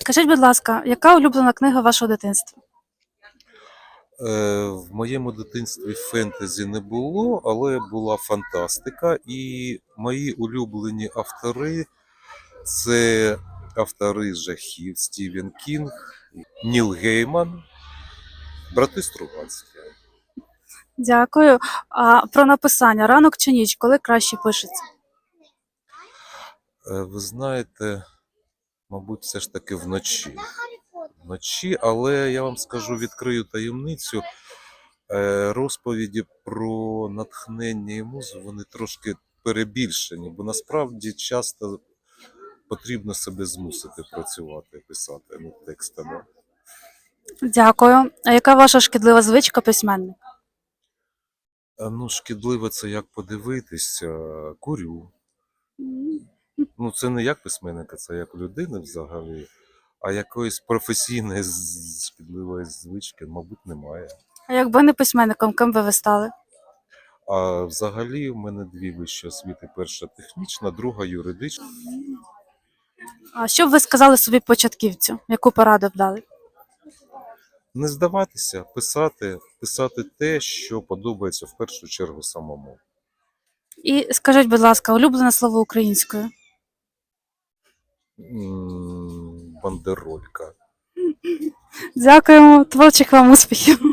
Скажіть, будь ласка, яка улюблена книга вашого дитинства? Е, В моєму дитинстві фентезі не було, але була фантастика. І мої улюблені автори це автори жахів Стівен Кінг, Ніл Гейман, брати Стругацькі. Дякую. А про написання ранок чи ніч, коли краще пишеться? Е, Ви знаєте, мабуть, все ж таки вночі. Вночі, але я вам скажу, відкрию таємницю. Е, Розповіді про натхнення і музу вони трошки перебільшені, бо насправді часто потрібно себе змусити працювати, писати над текстами. Дякую. А яка ваша шкідлива звичка письменника? Е, Ну, шкідливо це як подивитися, курю. Ну, це не як письменника, це як людини взагалі. А якоїсь професійної шкідливої звички, мабуть, немає. А якби не письменником, ким би ви стали? А взагалі в мене дві вищі освіти: перша технічна, друга юридична. А що б ви сказали собі початківцю? Яку пораду б дали? Не здаватися, писати, писати те, що подобається в першу чергу самому. І скажіть, будь ласка, улюблене слово українською? Бандеролька. Дякуємо, творчих вам успіхів.